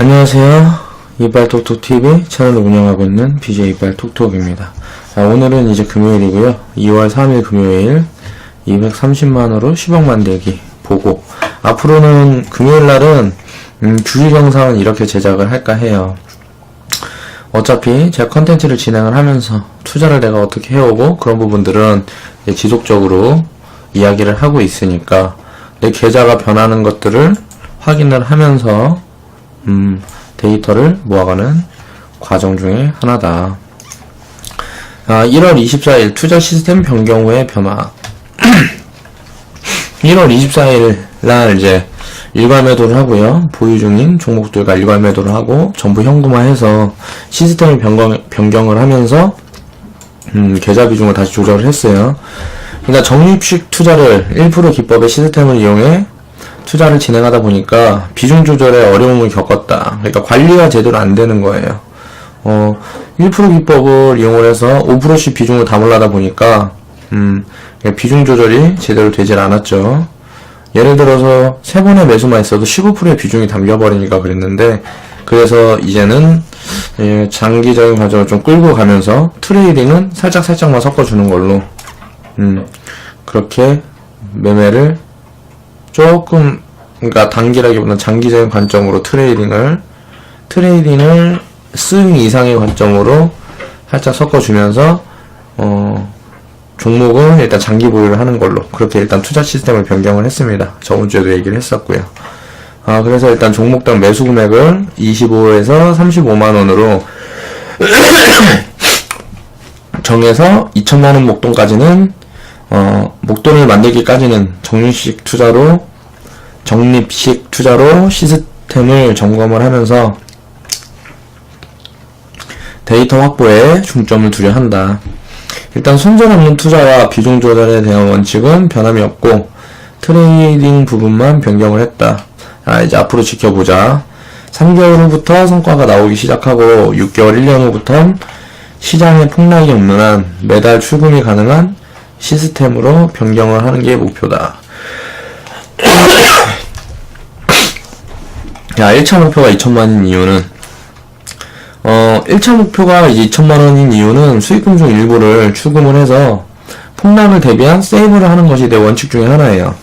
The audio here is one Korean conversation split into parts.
안녕하세요. 이빨톡톡TV 채널을 운영하고 있는 BJ 이빨톡톡입니다. 자, 오늘은 이제 금요일이고요. 2월 3일 금요일 230만원으로 10억 만들기 보고 앞으로는 금요일날은 음, 주식 영상은 이렇게 제작을 할까 해요. 어차피 제가 컨텐츠를 진행을 하면서 투자를 내가 어떻게 해오고 그런 부분들은 지속적으로 이야기를 하고 있으니까 내 계좌가 변하는 것들을 확인을 하면서 음, 데이터를 모아가는 과정 중에 하나다. 아, 1월 24일 투자 시스템 변경 후의 변화. 1월 24일 날 이제 일괄 매도를 하고요. 보유 중인 종목들과 일괄 매도를 하고 전부 현금화해서 시스템을 변경, 변경을 하면서 음, 계좌 비중을 다시 조절을 했어요. 그러니까 적립식 투자를 1% 기법의 시스템을 이용해 투자를 진행하다 보니까 비중 조절에 어려움을 겪었다. 그러니까 관리가 제대로 안 되는 거예요. 어, 1% 기법을 이용을 해서 5%씩 비중을 담으려다 보니까 음, 비중 조절이 제대로 되질 않았죠. 예를 들어서 세 번의 매수만 있어도 15%의 비중이 담겨버리니까 그랬는데 그래서 이제는 예, 장기적인 과정을 좀 끌고 가면서 트레이딩은 살짝 살짝만 섞어주는 걸로 음, 그렇게 매매를 조금 그러니까 단기라기보다는 장기적인 관점으로 트레이딩을 트레이딩을 스윙 이상의 관점으로 살짝 섞어주면서 어 종목은 일단 장기 보유를 하는 걸로 그렇게 일단 투자 시스템을 변경을 했습니다. 저번 주에도 얘기를 했었고요. 아 그래서 일단 종목당 매수 금액을 25에서 35만 원으로 정해서 2천만 원 목돈까지는 어, 목돈을 만들기까지는 적립식 투자로 적립식 투자로 시스템을 점검을 하면서 데이터 확보에 중점을 두려 한다. 일단 손절 없는 투자와 비중 조절에 대한 원칙은 변함이 없고 트레이딩 부분만 변경을 했다. 아, 이제 앞으로 지켜보자. 3개월 후부터 성과가 나오기 시작하고 6개월, 1년 후부터 시장에 폭락이 없는 한 매달 출금이 가능한 시스템으로 변경을 하는 게 목표다. 야, 1차 목표가 2천만인 이유는, 어, 1차 목표가 이제 2천만원인 이유는 수익금 중 일부를 출금을 해서 폭락을 대비한 세이브를 하는 것이 내 원칙 중에 하나예요.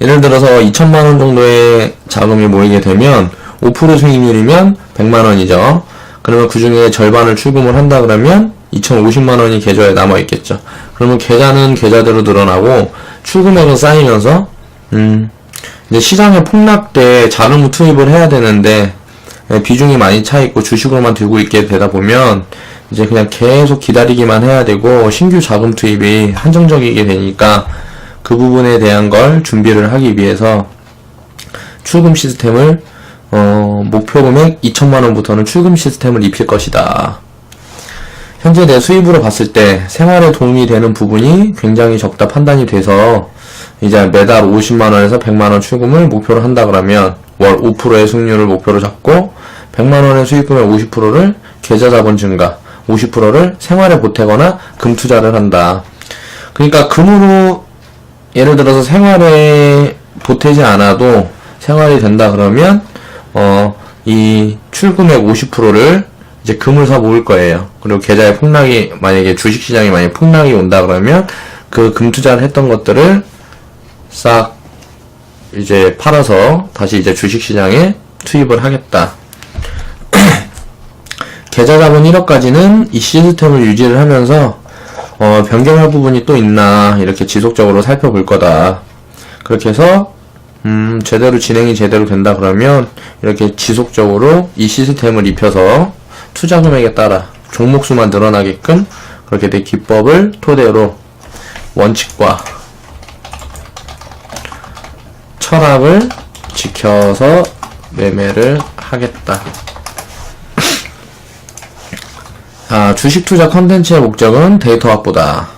예를 들어서 2천만원 정도의 자금이 모이게 되면 5% 수익률이면 100만원이죠. 그러면 그 중에 절반을 출금을 한다 그러면 2,050만 원이 계좌에 남아 있겠죠. 그러면 계좌는 계좌대로 늘어나고 출금액은 쌓이면서, 음, 이제 시장의 폭락 때 자금 투입을 해야 되는데, 예, 비중이 많이 차 있고 주식으로만 들고 있게 되다 보면, 이제 그냥 계속 기다리기만 해야 되고, 신규 자금 투입이 한정적이게 되니까, 그 부분에 대한 걸 준비를 하기 위해서, 출금 시스템을, 어, 목표 금액 2천만 원부터는 출금 시스템을 입힐 것이다. 현재 내 수입으로 봤을 때 생활에 도움이 되는 부분이 굉장히 적다 판단이 돼서 이제 매달 50만원에서 100만원 출금을 목표로 한다 그러면 월 5%의 수익률을 목표로 잡고 100만원의 수익금의 50%를 계좌 자본 증가 50%를 생활에 보태거나 금 투자를 한다. 그러니까 금으로 예를 들어서 생활에 보태지 않아도 생활이 된다 그러면 어 이 출금액 50%를 이제 금을 사 모을 거예요. 그리고 계좌에 폭락이 만약에 주식 시장에 만약 폭락이 온다 그러면 그 금 투자를 했던 것들을 싹 이제 팔아서 다시 이제 주식 시장에 투입을 하겠다. 계좌 자본 1억까지는 이 시스템을 유지를 하면서 어, 변경할 부분이 또 있나 이렇게 지속적으로 살펴볼 거다. 그렇게 해서 음, 제대로 진행이 제대로 된다 그러면 이렇게 지속적으로 이 시스템을 입혀서 투자 금액에 따라 종목 수만 늘어나게끔 그렇게 된 기법을 토대로 원칙과 철학을 지켜서 매매를 하겠다. 아, 주식 투자 컨텐츠의 목적은 데이터 확보다.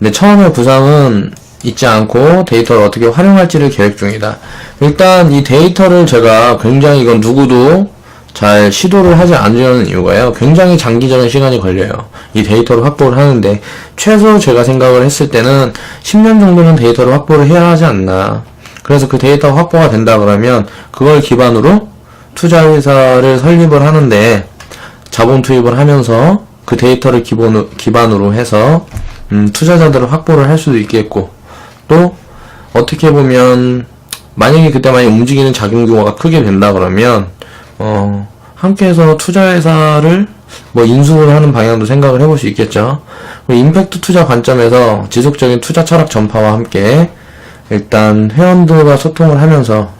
근데 처음에 구상은 잊지 않고 데이터를 어떻게 활용할지를 계획 중이다. 일단 이 데이터를 제가 굉장히 이건 누구도 잘 시도를 하지 않으려는 이유가요. 굉장히 장기적인 시간이 걸려요. 이 데이터를 확보를 하는데 최소 제가 생각을 했을 때는 10년 정도는 데이터를 확보를 해야 하지 않나. 그래서 그 데이터 확보가 된다 그러면 그걸 기반으로 투자회사를 설립을 하는데 자본 투입을 하면서 그 데이터를 기본으로, 기반으로 해서 음, 투자자들을 확보를 할 수도 있겠고 또 어떻게 보면 만약에 그때 많이 움직이는 자금 규모가 크게 된다 그러면 어, 함께해서 투자회사를 뭐 인수를 하는 방향도 생각을 해볼 수 있겠죠. 그리고 임팩트 투자 관점에서 지속적인 투자 철학 전파와 함께 일단 회원들과 소통을 하면서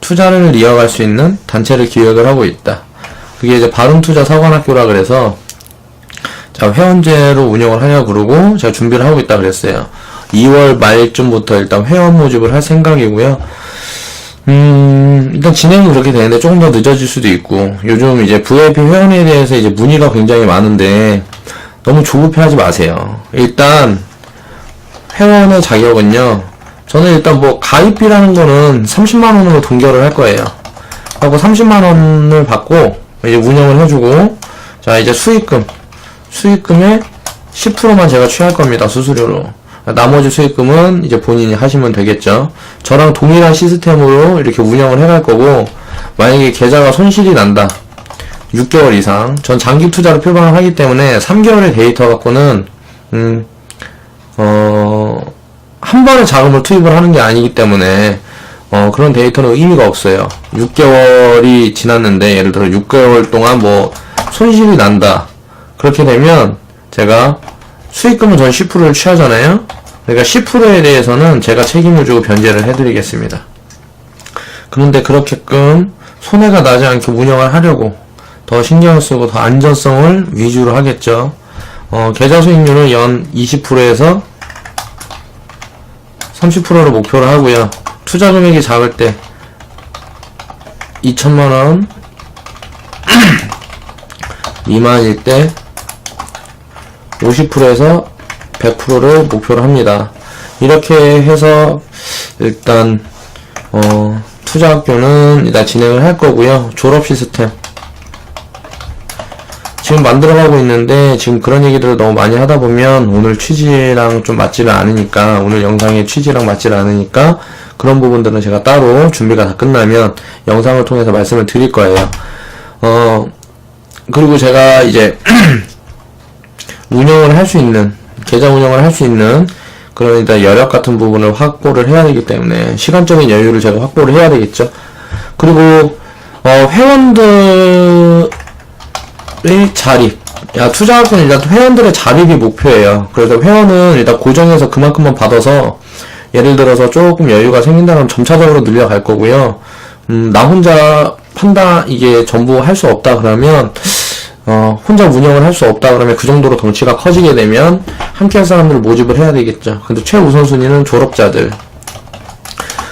투자를 이어갈 수 있는 단체를 기획을 하고 있다. 그게 이제 바른투자 사관학교라 그래서 자 회원제로 운영을 하려고 그러고 제가 준비를 하고 있다 그랬어요. 2월 말쯤부터 일단 회원 모집을 할 생각이고요. 음, 일단 진행은 그렇게 되는데 조금 더 늦어질 수도 있고, 요즘 이제 VIP 회원에 대해서 이제 문의가 굉장히 많은데, 너무 조급해하지 마세요. 일단, 회원의 자격은요, 저는 일단 뭐, 가입비라는 거는 30만원으로 동결을 할 거예요. 하고 30만원을 받고, 이제 운영을 해주고, 자, 이제 수익금. 수익금의 10%만 제가 취할 겁니다, 수수료로. 나머지 수익금은 이제 본인이 하시면 되겠죠. 저랑 동일한 시스템으로 이렇게 운영을 해갈 거고, 만약에 계좌가 손실이 난다. 6개월 이상. 전 장기 투자로 표방을 하기 때문에 3개월의 데이터 갖고는, 음, 어, 한 번에 자금을 투입을 하는 게 아니기 때문에, 어, 그런 데이터는 의미가 없어요. 6개월이 지났는데, 예를 들어 6개월 동안 뭐, 손실이 난다. 그렇게 되면, 제가 수익금은 전 10%를 취하잖아요. 그러니까 10%에 대해서는 제가 책임을 지고 변제를 해드리겠습니다. 그런데 그렇게끔 손해가 나지 않게 운영을 하려고 더 신경을 쓰고 더 안전성을 위주로 하겠죠. 어, 계좌 수익률은 연 20%에서 30%를 목표로 하고요. 투자 금액이 작을 때 2천만원 미만일 때 50%에서 100%를 목표로 합니다. 이렇게 해서 일단 어, 투자 학교는 일단 진행을 할 거고요. 졸업 시스템 지금 만들어가고 있는데 지금 그런 얘기들을 너무 많이 하다 보면 오늘 취지랑 좀 맞지를 않으니까 오늘 영상의 취지랑 맞지를 않으니까 그런 부분들은 제가 따로 준비가 다 끝나면 영상을 통해서 말씀을 드릴 거예요. 어 그리고 제가 이제 운영을 할 수 있는 계좌 운영을 할 수 있는 그런 일단 여력 같은 부분을 확보를 해야 되기 때문에 시간적인 여유를 제가 확보를 해야 되겠죠. 그리고 어, 회원들의 자립. 야, 때는 일단 회원들의 자립이 목표예요. 그래서 회원은 일단 고정해서 그만큼만 받아서 예를 들어서 조금 여유가 생긴다면 점차적으로 늘려갈 거고요. 음, 나 혼자 판단 이게 전부 할 수 없다 그러면 어, 혼자 운영을 할 수 없다 그러면 그 정도로 덩치가 커지게 되면 함께 할 사람들을 모집을 해야 되겠죠. 근데 최우선순위는 졸업자들.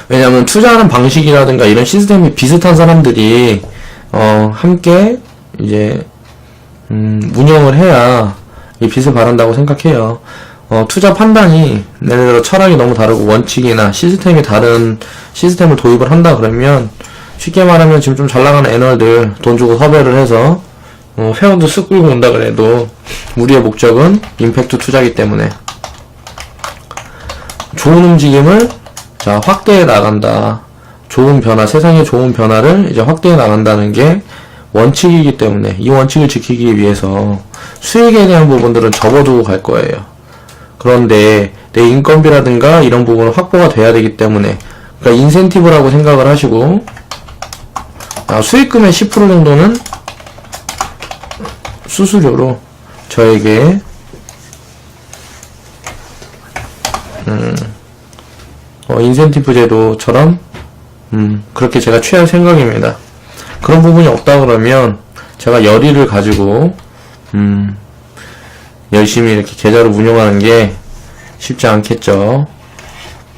왜냐하면 투자하는 방식이라든가 이런 시스템이 비슷한 사람들이 어, 함께 이제 음, 운영을 해야 이 빛을 발한다고 생각해요. 어, 투자 판단이 예를 들어 철학이 너무 다르고 원칙이나 시스템이 다른 시스템을 도입을 한다 그러면 쉽게 말하면 지금 좀 잘 나가는 애널들 돈 주고 섭외를 해서 어, 회원도 쓱 끌고 온다 그래도 우리의 목적은 임팩트 투자기 때문에 좋은 움직임을 자 확대해 나간다. 좋은 변화, 세상의 좋은 변화를 이제 확대해 나간다는 게 원칙이기 때문에 이 원칙을 지키기 위해서 수익에 대한 부분들은 접어두고 갈 거예요. 그런데 내 인건비라든가 이런 부분은 확보가 돼야 되기 때문에 그러니까 인센티브라고 생각을 하시고 아, 수익금의 10% 정도는 수수료로 저에게 음, 어, 인센티브 제도처럼 음, 그렇게 제가 취할 생각입니다. 그런 부분이 없다 그러면 제가 열의를 가지고 음, 열심히 이렇게 계좌를 운영하는 게 쉽지 않겠죠.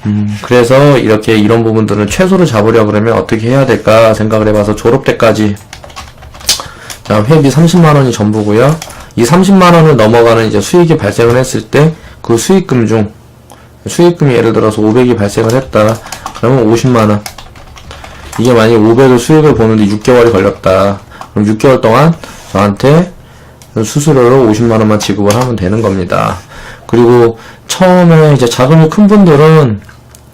음, 그래서 이렇게 이런 부분들을 최소로 잡으려 그러면 어떻게 해야 될까 생각을 해봐서 졸업 때까지 자, 회비 30만원이 전부고요. 이 30만원을 넘어가는 이제 수익이 발생을 했을 때 그 수익금 중 수익금이 예를 들어서 500이 발생을 했다. 그러면 50만원. 이게 만약에 500을 수익을 보는데 6개월이 걸렸다. 그럼 6개월 동안 저한테 수수료로 50만원만 지급을 하면 되는 겁니다. 그리고 처음에 이제 자금이 큰 분들은,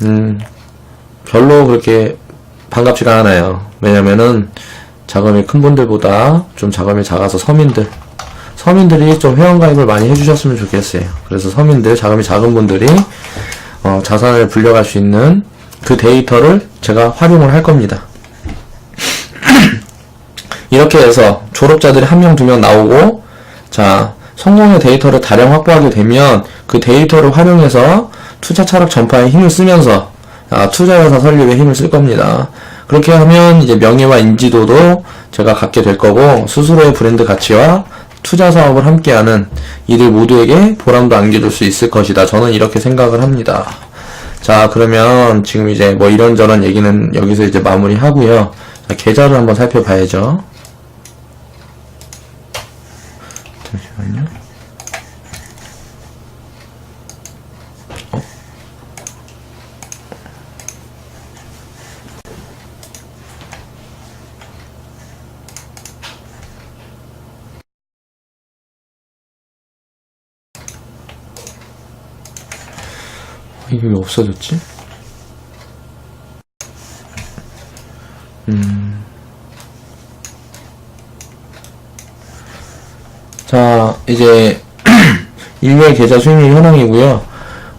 음, 별로 그렇게 반갑지가 않아요. 왜냐면은, 자금이 큰 분들보다 좀 자금이 작아서 서민들 서민들이 좀 회원가입을 많이 해주셨으면 좋겠어요. 그래서 서민들 자금이 작은 분들이 어, 자산을 불려갈 수 있는 그 데이터를 제가 활용을 할 겁니다. 이렇게 해서 졸업자들이 한 명, 두 명 나오고, 자, 성공의 데이터를 다량 확보하게 되면 그 데이터를 활용해서 투자 차락 전파에 힘을 쓰면서 아, 투자회사 설립에 힘을 쓸 겁니다. 그렇게 하면 이제 명예와 인지도도 제가 갖게 될 거고 스스로의 브랜드 가치와 투자 사업을 함께하는 이들 모두에게 보람도 안겨줄 수 있을 것이다. 저는 이렇게 생각을 합니다. 자, 그러면 지금 이제 뭐 이런저런 얘기는 여기서 이제 마무리 하고요. 자, 계좌를 한번 살펴봐야죠. 잠시만요. 이게 왜 없어졌지? 음. 자, 이제, 일괄 계좌 수익률 현황이고요.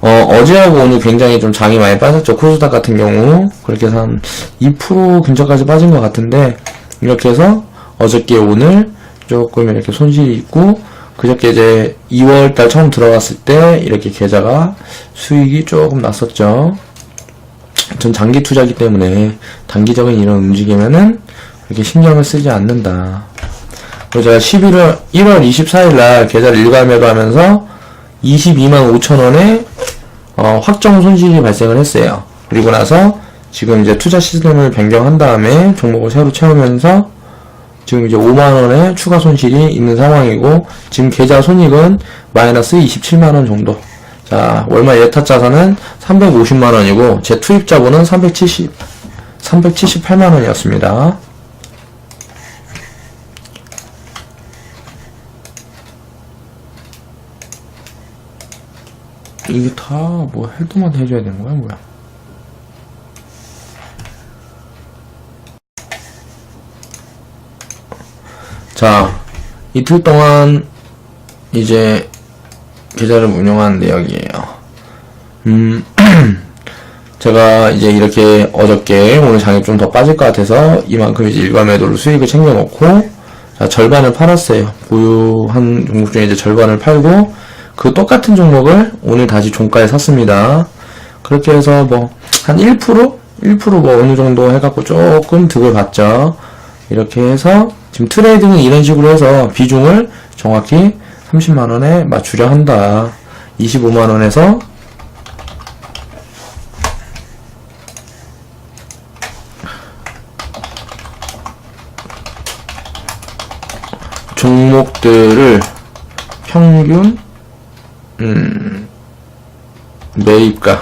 어, 어제하고 오늘 굉장히 좀 장이 많이 빠졌죠. 코스닥 같은 경우. 그렇게 해서 한 2% 근처까지 빠진 것 같은데, 이렇게 해서 어저께 오늘 조금 이렇게 손실이 있고, 그저께 이제 2월달 처음 들어갔을 때 이렇게 계좌가 수익이 조금 났었죠. 전 장기 투자기 때문에 단기적인 이런 움직임에는 그렇게 신경을 쓰지 않는다. 그리고 제가 11월, 1월 24일 날 계좌를 일괄 매도하면서 22만 5천 원의 어, 확정 손실이 발생을 했어요. 그리고 나서 지금 이제 투자 시스템을 변경한 다음에 종목을 새로 채우면서 지금 이제 5만원의 추가 손실이 있는 상황이고, 지금 계좌 손익은 마이너스 27만원 정도. 자, 월말 예탁 자산은 350만원이고, 제 투입 자본은 370, 378만원이었습니다. 이게 다 뭐 해도만 해줘야 되는 거야, 뭐야? 자, 이틀 동안 이제 계좌를 운영한 내역이에요. 음, 제가 이제 이렇게 어저께 오늘 장이 좀 더 빠질 것 같아서 이만큼 이제 일반 매도로 수익을 챙겨놓고 자, 절반을 팔았어요. 보유한 종목 중에 이제 절반을 팔고 그 똑같은 종목을 오늘 다시 종가에 샀습니다. 그렇게 해서 뭐 한 1%? 1%뭐 어느 정도 해갖고 조금 득을 봤죠. 이렇게 해서 지금 트레이딩은 이런 식으로 해서 비중을 정확히 30만원에 맞추려 한다. 25만원에서 종목들을 평균 음, 매입가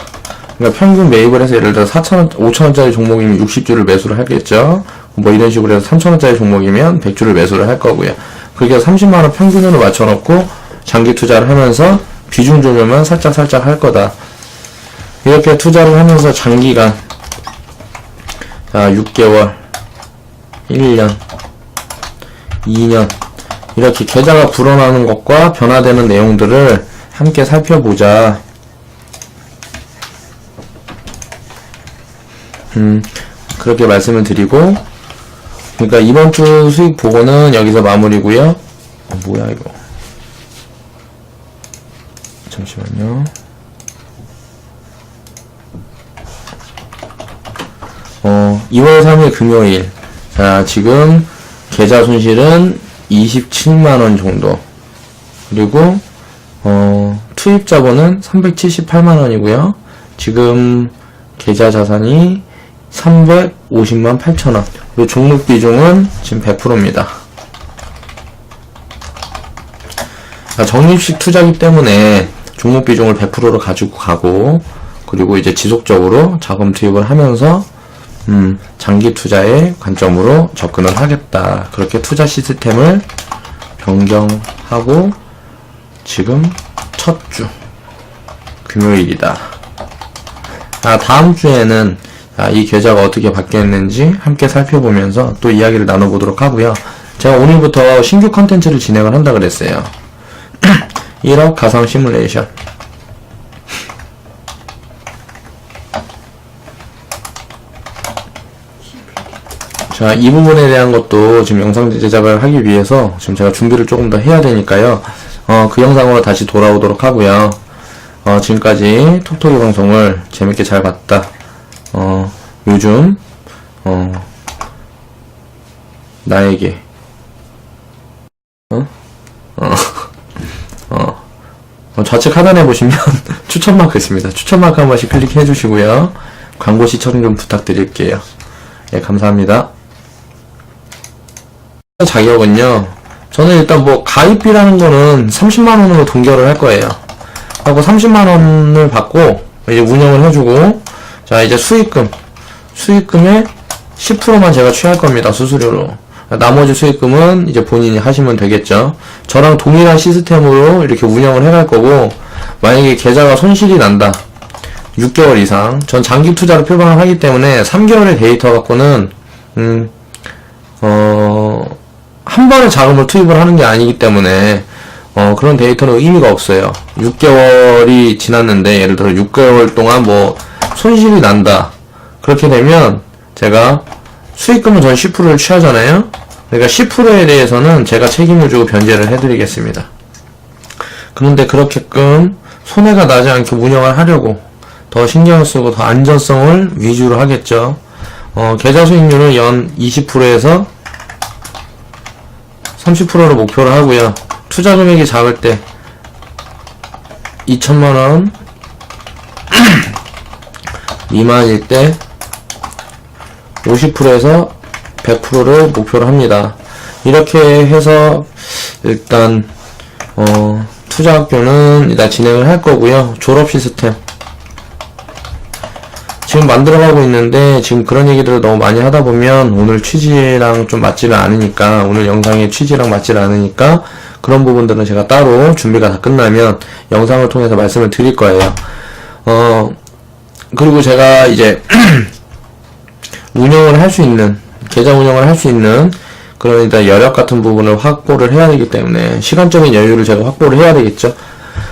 그러니까 평균 매입을 해서 예를 들어 4천원, 5천원짜리 종목이면 60주를 매수를 하겠죠. 뭐 이런 식으로 해서 3천원짜리 종목이면 100주를 매수를 할 거고요. 그게 30만원 평균으로 맞춰놓고 장기 투자를 하면서 비중 조절만 살짝 살짝 할 거다. 이렇게 투자를 하면서 장기간 자 6개월 1년 2년 이렇게 계좌가 불어나는 것과 변화되는 내용들을 함께 살펴보자. 음, 그렇게 말씀을 드리고, 그러니까 이번 주 수익 보고는 여기서 마무리고요. 어, 뭐야 이거? 잠시만요. 어, 2월 3일 금요일. 자, 지금 계좌 손실은 27만원 정도. 그리고, 어, 투입 자본은 378만원이고요. 지금 계좌 자산이 350만 8천원. 그리고 종목 비중은 지금 100%입니다. 적립식 투자기 때문에 종목 비중을 100%로 가지고 가고, 그리고 이제 지속적으로 자금 투입을 하면서, 음, 장기 투자의 관점으로 접근을 하겠다. 그렇게 투자 시스템을 변경하고, 지금 첫 주, 금요일이다. 아, 다음 주에는 아, 이 계좌가 어떻게 바뀌었는지 함께 살펴보면서 또 이야기를 나눠보도록 하고요. 제가 오늘부터 신규 컨텐츠를 진행을 한다 그랬어요. 1억 가상 시뮬레이션. 자, 이 부분에 대한 것도 지금 영상 제작을 하기 위해서 지금 제가 준비를 조금 더 해야 되니까요. 어, 그 영상으로 다시 돌아오도록 하고요. 어, 지금까지 톡톡이 방송을 재밌게 잘 봤다. 어, 요즘, 어, 나에게, 어? 어, 어, 어, 좌측 하단에 보시면 추천 마크 있습니다. 추천 마크 한 번씩 클릭해 주시고요. 광고 시청 좀 부탁드릴게요. 예, 감사합니다. 자격은요, 저는 일단 뭐 가입비라는 거는 30만 원으로 동결을 할 거예요. 하고 30만 원을 받고, 이제 운영을 해주고, 자, 이제 수익금. 수익금의 10%만 제가 취할 겁니다, 수수료로. 나머지 수익금은 이제 본인이 하시면 되겠죠. 저랑 동일한 시스템으로 이렇게 운영을 해갈 거고, 만약에 계좌가 손실이 난다. 6개월 이상. 전 장기 투자로 표방을 하기 때문에 3개월의 데이터 갖고는, 음, 어, 한 번에 자금을 투입을 하는 게 아니기 때문에, 어, 그런 데이터는 의미가 없어요. 6개월이 지났는데, 예를 들어 6개월 동안 뭐, 손실이 난다. 그렇게 되면, 제가 수익금은 전 10%를 취하잖아요? 그러니까 10%에 대해서는 제가 책임을 지고 변제를 해드리겠습니다. 그런데 그렇게끔 손해가 나지 않게 운영을 하려고 더 신경을 쓰고 더 안전성을 위주로 하겠죠. 어, 계좌 수익률은 연 20%에서 30%로 목표를 하고요. 투자 금액이 작을 때 2천만원 미만일 때 50%에서 100%를 목표로 합니다. 이렇게 해서 일단 어, 투자 학교는 일단 진행을 할 거고요. 졸업 시스템 지금 만들어가고 있는데 지금 그런 얘기들을 너무 많이 하다 보면 오늘 취지랑 좀 맞지를 않으니까 오늘 영상의 취지랑 맞지를 않으니까 그런 부분들은 제가 따로 준비가 다 끝나면 영상을 통해서 말씀을 드릴 거예요. 어 그리고 제가 이제 운영을 할 수 있는 계좌 운영을 할 수 있는 그런 일단 여력 같은 부분을 확보를 해야 되기 때문에 시간적인 여유를 제가 확보를 해야 되겠죠.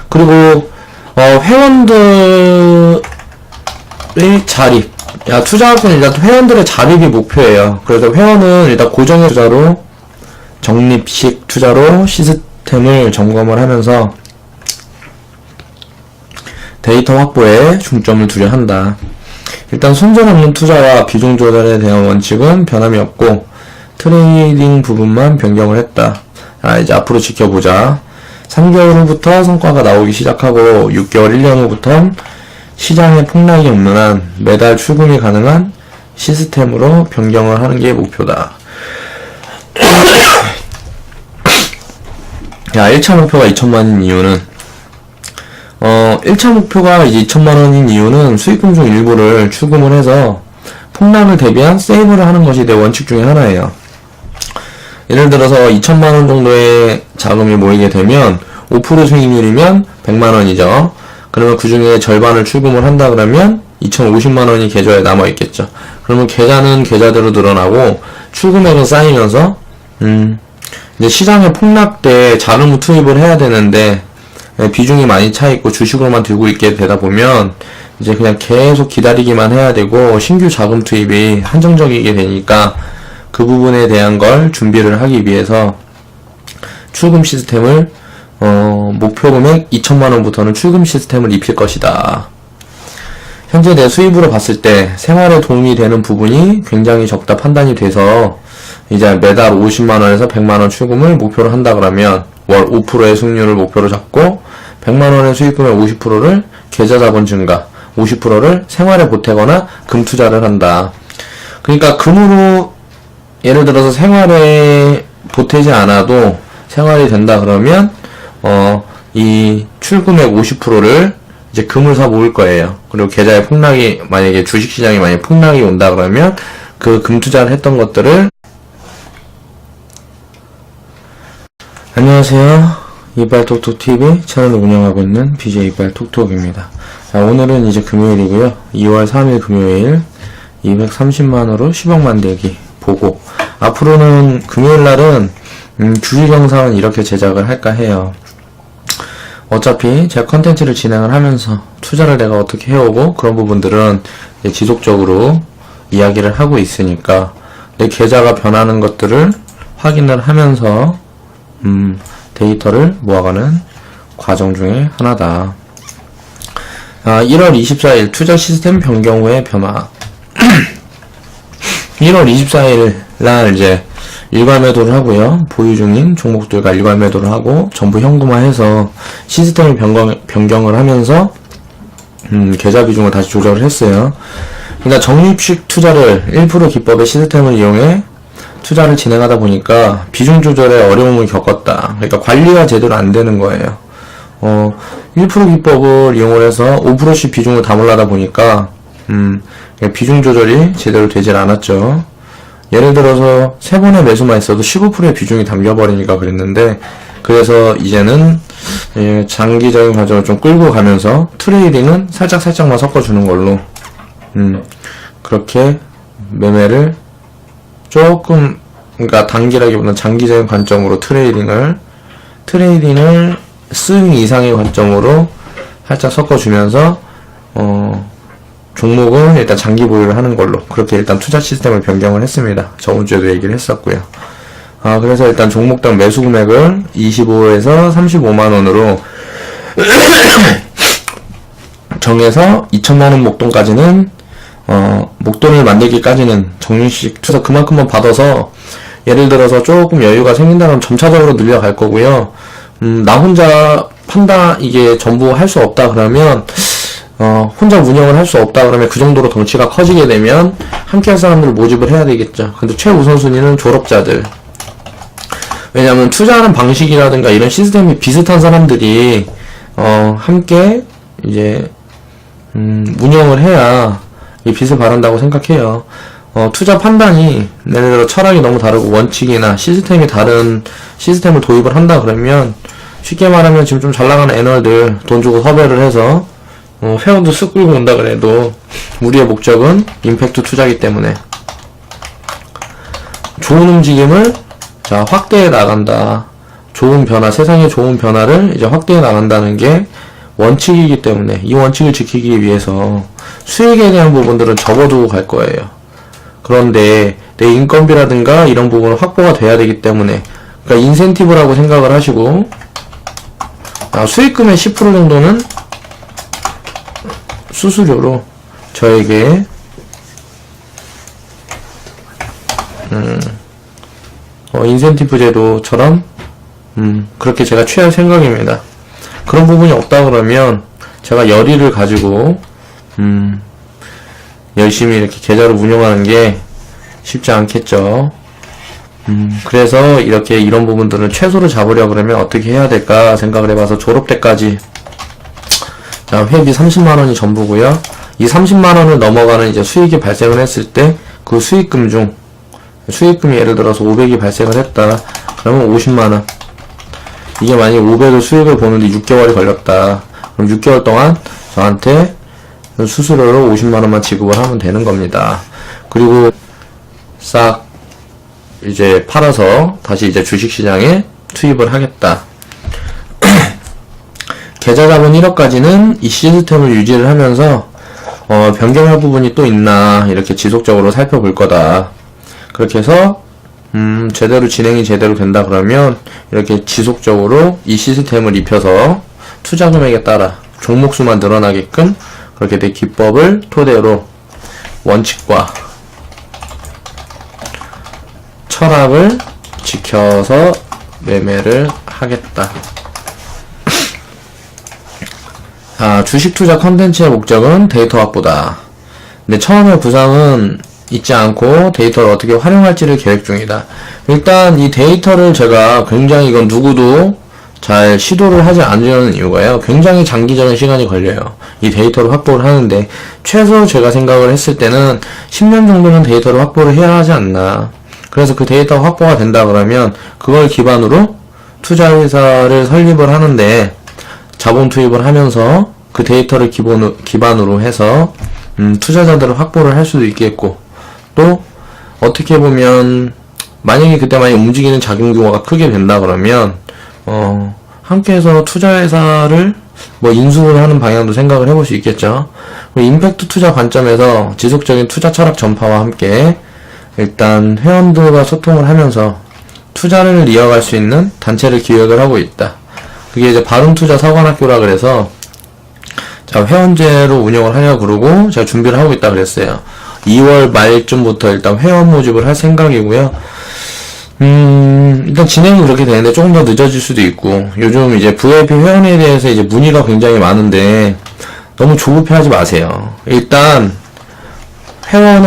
그리고 어, 회원들의 자립. 야, 투자할 때는 일단 회원들의 자립이 목표예요. 그래서 회원은 일단 고정의 투자로 적립식 투자로 시스템을 점검을 하면서 데이터 확보에 중점을 두려 한다. 일단 손절 없는 투자와 비중 조달에 대한 원칙은 변함이 없고 트레이딩 부분만 변경을 했다. 아, 이제 앞으로 지켜보자. 3개월 후부터 성과가 나오기 시작하고 6개월, 1년 후부터 시장에 폭락이 없는 한 매달 출금이 가능한 시스템으로 변경을 하는 게 목표다. 야, 1차 목표가 2천만인 이유는 어, 1차 목표가 이제 2천만 원인 이유는 수익금 중 일부를 출금을 해서 폭락을 대비한 세이브를 하는 것이 내 원칙 중에 하나예요. 예를 들어서 2천만 원 정도의 자금이 모이게 되면 5% 수익률이면 100만 원이죠. 그러면 그 중에 절반을 출금을 한다 그러면 2,050만 원이 계좌에 남아 있겠죠. 그러면 계좌는 계좌대로 늘어나고 출금액은 쌓이면서 음, 이제 시장의 폭락 때 자금 투입을 해야 되는데 예, 비중이 많이 차 있고 주식으로만 들고 있게 되다 보면 이제 그냥 계속 기다리기만 해야 되고 신규 자금 투입이 한정적이게 되니까 그 부분에 대한 걸 준비를 하기 위해서 출금 시스템을 어, 목표 금액 2천만 원부터는 출금 시스템을 입힐 것이다. 현재 내 수입으로 봤을 때 생활에 도움이 되는 부분이 굉장히 적다 판단이 돼서 이제 매달 50만 원에서 100만 원 출금을 목표로 한다 그러면 월 5%의 수익률을 목표로 잡고 100만 원의 수익금의 50%를 계좌 자본 증가, 50%를 생활에 보태거나 금 투자를 한다. 그러니까 금으로 예를 들어서 생활에 보태지 않아도 생활이 된다 그러면 어 이 출금액 50%를 이제 금을 사 모을 거예요. 그리고 계좌에 폭락이 만약에 주식 시장에 만약 폭락이 온다 그러면 그 금 투자를 했던 것들을 안녕하세요. 이발톡톡TV 채널을 운영하고 있는 BJ 이발톡톡입니다. 자, 오늘은 이제 금요일이고요. 2월 3일 금요일 230만으로 10억 만들기 보고 앞으로는 금요일 날은 음, 주식 영상은 이렇게 제작을 할까 해요. 어차피 제가 컨텐츠를 진행을 하면서 투자를 내가 어떻게 해오고 그런 부분들은 지속적으로 이야기를 하고 있으니까 내 계좌가 변하는 것들을 확인을 하면서 음, 데이터를 모아가는 과정 중에 하나다. 아, 1월 24일 투자 시스템 변경 후의 변화. 1월 24일 날 이제 일괄 매도를 하고요. 보유 중인 종목들과 일괄 매도를 하고 전부 현금화해서 시스템을 변경, 변경을 하면서 음, 계좌 비중을 다시 조절을 했어요. 그러니까 적립식 투자를 1% 기법의 시스템을 이용해 투자를 진행하다 보니까 비중 조절에 어려움을 겪었다. 그러니까 관리가 제대로 안 되는 거예요. 어, 1% 기법을 이용을 해서 5%씩 비중을 담으려다 보니까 음, 비중 조절이 제대로 되질 않았죠. 예를 들어서 세 번의 매수만 있어도 15%의 비중이 담겨버리니까 그랬는데 그래서 이제는 예, 장기적인 과정을 좀 끌고 가면서 트레이딩은 살짝 살짝만 섞어주는 걸로 음, 그렇게 매매를 조금 그러니까 단기라기보다는 장기적인 관점으로 트레이딩을 트레이딩을 스윙 이상의 관점으로 살짝 섞어주면서 어, 종목은 일단 장기 보유를 하는 걸로 그렇게 일단 투자 시스템을 변경을 했습니다. 저번 주에도 얘기를 했었고요. 아 그래서 일단 종목당 매수 금액을 25에서 35만 원으로 정해서 2천만 원 목돈까지는 어 목돈을 만들기까지는 정리식 투자 그만큼만 받아서 예를 들어서 조금 여유가 생긴다면 점차적으로 늘려갈 거고요. 음, 나 혼자 판단 이게 전부 할 수 없다 그러면 어, 혼자 운영을 할 수 없다 그러면 그 정도로 덩치가 커지게 되면 함께 할 사람들을 모집을 해야 되겠죠. 근데 최우선순위는 졸업자들. 왜냐하면 투자하는 방식이라든가 이런 시스템이 비슷한 사람들이 어, 함께 이제 음, 운영을 해야 이 빚을 바란다고 생각해요. 어, 투자 판단이 예를 들어 철학이 너무 다르고 원칙이나 시스템이 다른 시스템을 도입을 한다 그러면 쉽게 말하면 지금 좀 잘 나가는 애널들 돈 주고 섭외를 해서 어, 회원도 쓱 끌고 온다 그래도 우리의 목적은 임팩트 투자기 때문에 좋은 움직임을 자 확대해 나간다. 좋은 변화, 세상의 좋은 변화를 이제 확대해 나간다는 게 원칙이기 때문에 이 원칙을 지키기 위해서 수익에 대한 부분들은 접어두고 갈 거예요. 그런데 내 인건비라든가 이런 부분은 확보가 돼야 되기 때문에 그러니까 인센티브라고 생각을 하시고 아, 수익금의 10% 정도는 수수료로 저에게 음, 어, 인센티브 제도처럼 음, 그렇게 제가 취할 생각입니다. 그런 부분이 없다 그러면 제가 열의를 가지고 음, 열심히 이렇게 계좌를 운영하는 게 쉽지 않겠죠. 음, 그래서 이렇게 이런 부분들은 최소로 잡으려 그러면 어떻게 해야 될까 생각을 해봐서 졸업 때까지 자, 회비 30만원이 전부고요. 이 30만원을 넘어가는 이제 수익이 발생을 했을 때 그 수익금 중 수익금이 예를 들어서 500이 발생을 했다. 그러면 50만원. 이게 만약에 500을 수익을 보는데 6개월이 걸렸다. 그럼 6개월 동안 저한테 수수료로 50만원만 지급을 하면 되는 겁니다. 그리고 싹 이제 팔아서 다시 이제 주식시장에 투입을 하겠다. 계좌 자본 1억까지는 이 시스템을 유지를 하면서 어, 변경할 부분이 또 있나 이렇게 지속적으로 살펴볼 거다. 그렇게 해서 음, 제대로 진행이 제대로 된다 그러면 이렇게 지속적으로 이 시스템을 입혀서 투자 금액에 따라 종목 수만 늘어나게끔 그렇게 된 기법을 토대로 원칙과 철학을 지켜서 매매를 하겠다. 아, 주식 투자 컨텐츠의 목적은 데이터 확보다. 근데 처음에 구상은 잊지 않고 데이터를 어떻게 활용할지를 계획 중이다. 일단 이 데이터를 제가 굉장히 이건 누구도 잘 시도를 하지 않으려는 이유가요. 굉장히 장기적인 시간이 걸려요. 이 데이터를 확보를 하는데 최소 제가 생각을 했을 때는 10년 정도는 데이터를 확보를 해야 하지 않나. 그래서 그 데이터 확보가 된다 그러면 그걸 기반으로 투자회사를 설립을 하는데 자본 투입을 하면서 그 데이터를 기본, 기반으로 해서 음, 투자자들을 확보를 할 수도 있겠고 또 어떻게 보면 만약에 그때 많이 움직이는 자금 규모가 크게 된다 그러면 어, 함께해서 투자회사를 뭐 인수를 하는 방향도 생각을 해볼 수 있겠죠. 임팩트 투자 관점에서 지속적인 투자 철학 전파와 함께 일단 회원들과 소통을 하면서 투자를 이어갈 수 있는 단체를 기획을 하고 있다. 그게 이제 바른투자 사관학교라 그래서 자 회원제로 운영을 하려 그러고 제가 준비를 하고 있다 그랬어요. 2월 말쯤부터 일단 회원 모집을 할 생각이고요. 음, 일단 진행이 그렇게 되는데 조금 더 늦어질 수도 있고, 요즘 이제 VIP 회원에 대해서 이제 문의가 굉장히 많은데, 너무 조급해 하지 마세요. 일단, 회원은